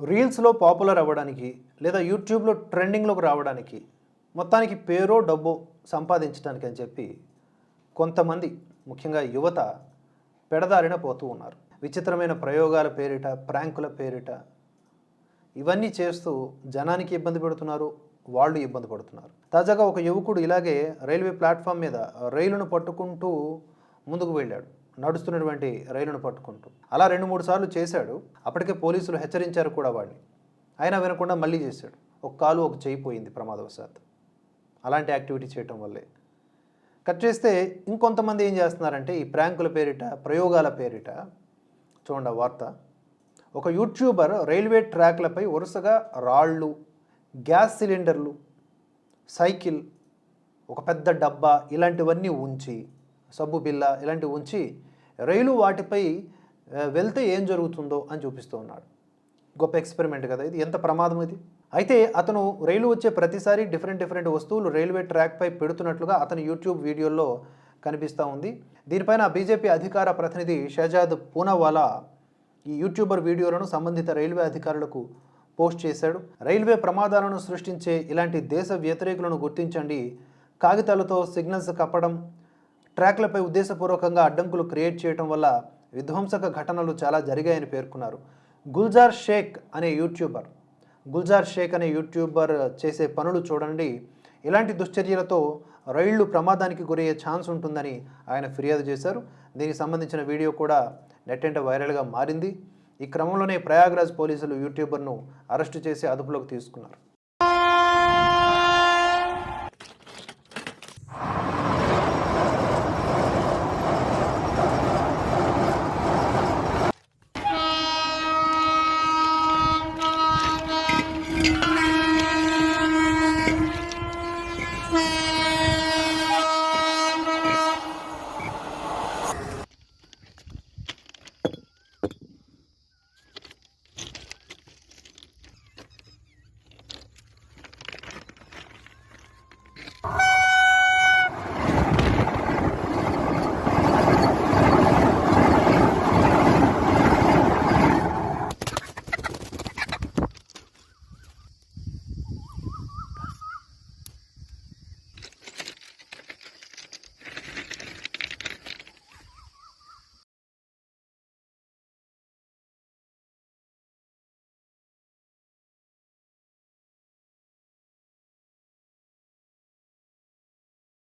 రీల్స్లో పాపులర్ అవ్వడానికి లేదా యూట్యూబ్లో ట్రెండింగ్లోకి రావడానికి మొత్తానికి పేరో డబ్బో సంపాదించడానికి అని చెప్పి కొంతమంది ముఖ్యంగా యువత పెడదారిన పోతూ ఉన్నారు. విచిత్రమైన ప్రయోగాల పేరిట ప్రాంకుల పేరిట ఇవన్నీ చేస్తూ జనానికి ఇబ్బంది పెడుతున్నారు వాళ్ళు ఇబ్బంది పడుతున్నారు. తాజాగా ఒక యువకుడు ఇలాగే రైల్వే ప్లాట్ఫామ్ మీద రైలును పట్టుకుంటూ ముందుకు వెళ్ళాడు. నడుస్తున్నటువంటి రైలును పట్టుకుంటూ. అలా రెండు మూడు సార్లు చేశాడు. అప్పటికే పోలీసులు హెచ్చరించారు కూడా వాడిని. అయినా వినకుండా మళ్ళీ చేశాడు. ఒక కాలు ఒక చేయి పోయింది ప్రమాదవశాత్తు. అలాంటి యాక్టివిటీ చేయటం వల్లే. కట్ చేస్తే ఇంకొంతమంది ఏం చేస్తున్నారంటే ఈ ప్రాంకుల పేరిట ప్రయోగాల పేరిట చూడండి వార్త. ఒక యూట్యూబర్ రైల్వే ట్రాక్లపై వరుసగా రాళ్ళు గ్యాస్ సిలిండర్లు సైకిల్ ఒక పెద్ద డబ్బా ఇలాంటివన్నీ ఉంచి సబ్బు బిల్ల ఇలాంటివి ఉంచి రైలు వాటిపై వెళ్తే ఏం జరుగుతుందో అని చూపిస్తూ ఉన్నాడు. గొప్ప ఎక్స్పెరిమెంట్ కదా ఇది. ఎంత ప్రమాదం ఇది. అయితే అతను రైలు వచ్చే ప్రతిసారి డిఫరెంట్ డిఫరెంట్ వస్తువులు రైల్వే ట్రాక్పై పెడుతున్నట్లుగా అతని యూట్యూబ్ వీడియోల్లో కనిపిస్తూ ఉంది. దీనిపైన బీజేపీ అధికార ప్రతినిధి షహజాద్ పూనావాలా ఈ యూట్యూబర్ వీడియోలను సంబంధిత రైల్వే అధికారులకు పోస్ట్ చేశాడు. రైల్వే ప్రమాదాలను సృష్టించే ఇలాంటి దేశ వ్యతిరేకులను గుర్తించండి. కాగితాలతో సిగ్నల్స్ కప్పడం ట్రాక్లపై ఉద్దేశపూర్వకంగా అడ్డంకులు క్రియేట్ చేయడం వల్ల విధ్వంసక ఘటనలు చాలా జరిగాయని పేర్కొన్నారు. గుల్జార్ షేక్ అనే యూట్యూబర్. గుల్జార్ షేక్ అనే యూట్యూబర్ చేసే పనులు చూడండి. ఇలాంటి దుశ్చర్యలతో రైళ్ళు ప్రమాదానికి గురయ్యే ఛాన్స్ ఉంటుందని ఆయన ఫిర్యాదు చేశారు. దీనికి సంబంధించిన వీడియో కూడా నెట్టెంట వైరల్గా మారింది. ఈ క్రమంలోనే ప్రయాగ్రాజ్ పోలీసులు యూట్యూబర్ను అరెస్టు చేసి అదుపులోకి తీసుకున్నారు. you